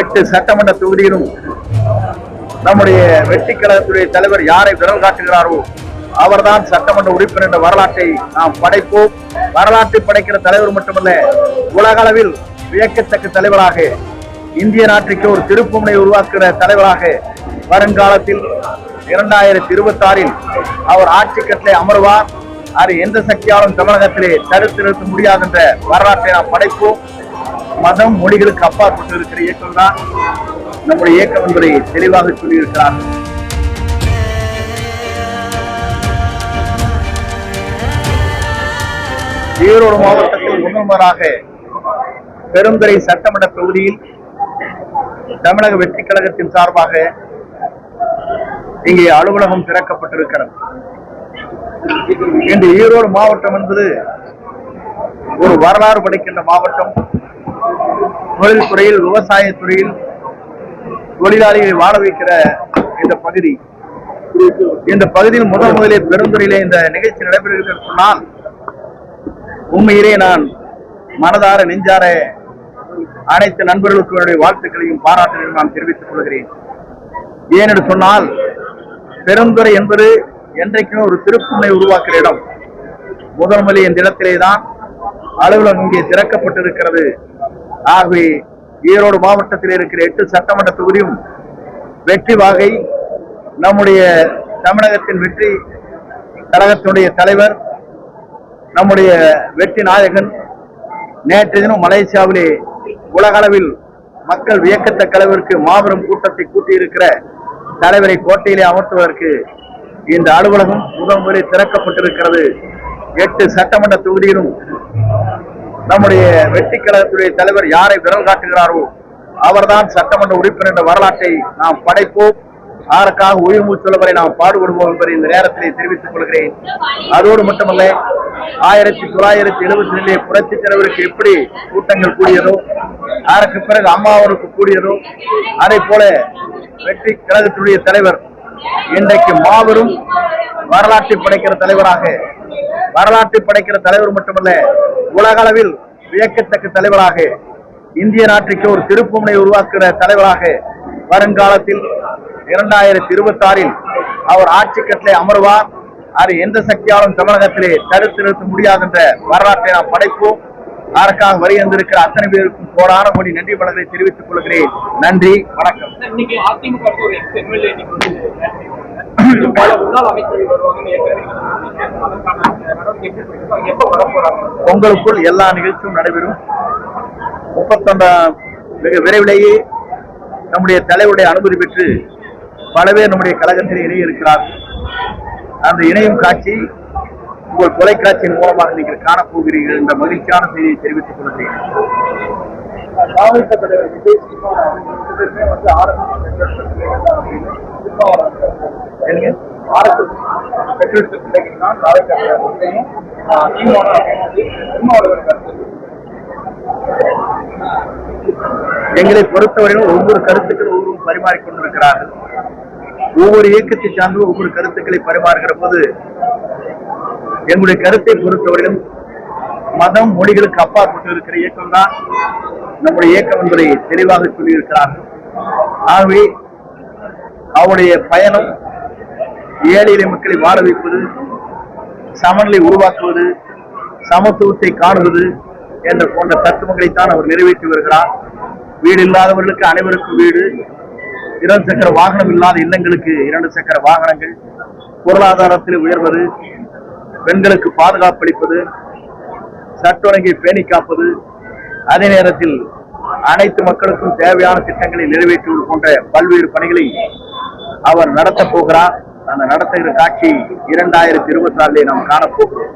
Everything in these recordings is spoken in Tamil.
எட்டு சட்டமன்ற தொகுதியிலும் நம்முடைய வெற்றி கழகத்துடைய தலைவர் யாரை விரல் காட்டுகிறாரோ அவர்தான் சட்டமன்ற உறுப்பினர் என்ற வரலாற்றை நாம் படைப்போம். வரலாற்றை படைக்கிற தலைவர் மட்டுமல்ல உலக அளவில் வியக்கத்தக்க தலைவராக இந்திய நாட்டிற்கு ஒரு திருப்புமுனை உருவாக்குகிற தலைவராக வருங்காலத்தில் இரண்டாயிரத்தி இருபத்தி ஆறில் அவர் ஆட்சி கட்டளை அமர்வார். அது எந்த சக்தியாலும் தமிழகத்திலே தடுத்து நிறுத்த முடியாது என்ற வரலாற்றை நாம் படைப்போம். மதம் மொழிகளுக்கு அப்பாற்பட்டு இருக்கிற இயக்கம் தான் நம்முடைய இயக்கம் என்பதை தெளிவாக சொல்லியிருக்கிறார். ஈரோடு மாவட்டத்தில் முதல்வராக பெருந்துறை சட்டமன்ற தொகுதியில் தமிழக வெற்றி கழகத்தின் சார்பாக இங்கே அலுவலகம் திறக்கப்பட்டிருக்கிறது. இன்று ஈரோடு மாவட்டம் என்பது ஒரு வரலாறு படைக்கின்ற மாவட்டம். தொழில் துறையில் விவசாய துறையில் தொழிலாளிகளை வாழ வைக்கிற இந்த பகுதி. இந்த பகுதியில் முதல் முதலே பெருந்துறையிலே இந்த நிகழ்ச்சி நடைபெறுகிறது சொன்னால் உண்மையிலே நான் மனதார நெஞ்சார அனைத்து நண்பர்களுக்கு வாழ்த்துக்களையும் பாராட்டுகளையும் நான் தெரிவித்துக் கொள்கிறேன். ஏனென்று சொன்னால் பெருந்துறை என்பது என்றைக்குமே ஒரு திருப்புமை உருவாக்குற இடம். முதல் மொழி இந்த இடத்திலே தான் அலுவலகம் இங்கே திறக்கப்பட்டிருக்கிறது. ஆகவே ஈரோடு மாவட்டத்தில் இருக்கிற எட்டு சட்டமன்ற தொகுதியும் வெற்றி வாகை நம்முடைய தமிழகத்தின் வெற்றி கழகத்தினுடைய தலைவர் நம்முடைய வெற்றி நாயகன் நேற்று தினம் மலேசியாவிலே உலகளவில் மக்கள் வியக்கத்தக்க அளவிற்கு மாபெரும் கூட்டத்தை கூட்டியிருக்கிற தலைவரை கோட்டையிலே அமர்த்துவதற்கு இந்த அலுவலகம் முதல் முறை திறக்கப்பட்டிருக்கிறது. எட்டு சட்டமன்ற தொகுதியிலும் நம்முடைய வெற்றி கழகத்துடைய தலைவர் யாரை விரல் காட்டுகிறாரோ அவர்தான் சட்டமன்ற உறுப்பினர் என்ற வரலாற்றை நாம் படைப்போம். அதற்காக உயிர் மூச்சுள்ளவரை நாம் பாடுபடுவோம் என்பதை இந்த நேரத்திலே தெரிவித்துக் கொள்கிறேன். அதோடு மட்டுமல்ல ஆயிரத்தி தொள்ளாயிரத்தி எழுபத்தி ரெண்டிலே புரட்சி தலைவருக்கு எப்படி கூட்டங்கள் கூடியதோ அதற்கு பிறகு அம்மாவருக்கு கூடியதோ அதே போல வெற்றி கழகத்துடைய தலைவர் இன்றைக்கு மாபெரும் வரலாற்றை படைக்கிற தலைவராக வரலாற்றை படைக்கிற தலைவர் மட்டுமல்ல உலக அளவில் வியக்கத்தக்க தலைவராக இந்திய நாட்டிற்கு ஒரு திருப்புமுனை உருவாக்குகிற தலைவராக வருங்காலத்தில் இரண்டாயிரத்தி இருபத்தி ஆறில் அவர் ஆட்சி கட்டளை அமர்வார். அது எந்த சக்தியாலும் தமிழகத்திலே தடுத்து நிறுத்த முடியாது என்ற வரலாற்றை நாம் படைப்போம். அதற்காக வருகின்றிருக்கிற அத்தனை பேருக்கும் கோடான கோடி நன்றி வணக்கத்தை தெரிவித்துக் கொள்கிறேன். நன்றி வணக்கம். அதிமுக உங்களுக்குள் எல்லா நிகழ்ச்சியும் நடைபெறும். முப்பத்தொன்றாம் மிக விரைவிலேயே நம்முடைய தலைவருடைய அனுமதி பெற்று பல பேர் நம்முடைய கழகத்தில் இணைய இருக்கிறார் அந்த இணையும் காட்சி உங்கள் தொலைக்காட்சியின் மூலமாக நீங்கள் காணப்போகிறீர்கள் என்ற மகிழ்ச்சியான செய்தியை தெரிவித்துக் கொள்கிறேன். மாவட்ட பெற்றெடுத்த பிள்ளைகள் தான் திருமாவளவன் கருத்து எங்களை பொறுத்தவரையும் ஒவ்வொரு கருத்துக்கள் ஒவ்வொரு பரிமாறிக் கொண்டிருக்கிறார்கள் ஒவ்வொரு இயக்கத்தை சார்ந்து ஒவ்வொரு கருத்துக்களை பரிமாறுகிற போது எங்களுடைய கருத்தை பொறுத்தவரையிலும் மதம் மொழிகளுக்கு அப்பாற்பட்டு இருக்கிற இயக்கம் தான் நம்முடைய இயக்கம் என்பதை தெளிவாக சொல்லியிருக்கிறார்கள். ஆகவே அவருடைய பயணம் ஏழை எளிய மக்களை வாழ வைப்பது சமநிலை உருவாக்குவது சமத்துவத்தை காணுவது என்ற போன்ற தத்துவங்களைத்தான் அவர் நிறைவேற்றி வருகிறார். வீடு இல்லாதவர்களுக்கு அனைவருக்கும் வீடு இரண்டு சக்கர வாகனம் இல்லாத இல்லங்களுக்கு இரண்டு சக்கர வாகனங்கள் பொருளாதாரத்தில் உயர்வது பெண்களுக்கு பாதுகாப்பு அளிப்பது பேணி காப்பது அதே நேரத்தில் அனைத்து மக்களுக்கும் தேவையான திட்டங்களை நிறைவேற்றுவது போன்ற பல்வேறு பணிகளை அவர் நடத்தப் போகிறார். அந்த நடத்துகிற காட்சி இரண்டாயிரத்தி இருபத்தி நாலிலே நாம் காணப்போகிறோம்.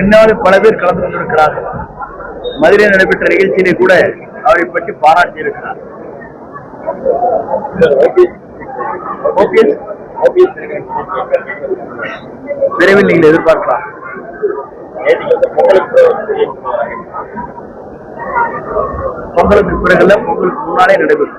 என்னாலும் பல பேர் கலந்து கொண்டிருக்கிறார்கள். மதுரை நடைபெற்ற நிகழ்ச்சியிலே கூட அவரை பற்றி பாராட்டி இருக்கிறார் விரைவில் நீங்கள் எதிர்பார்க்கலாம். பொங்கலுக்கு பிறகுல பொங்கலுக்கு முன்னாலே நடைபெறும்.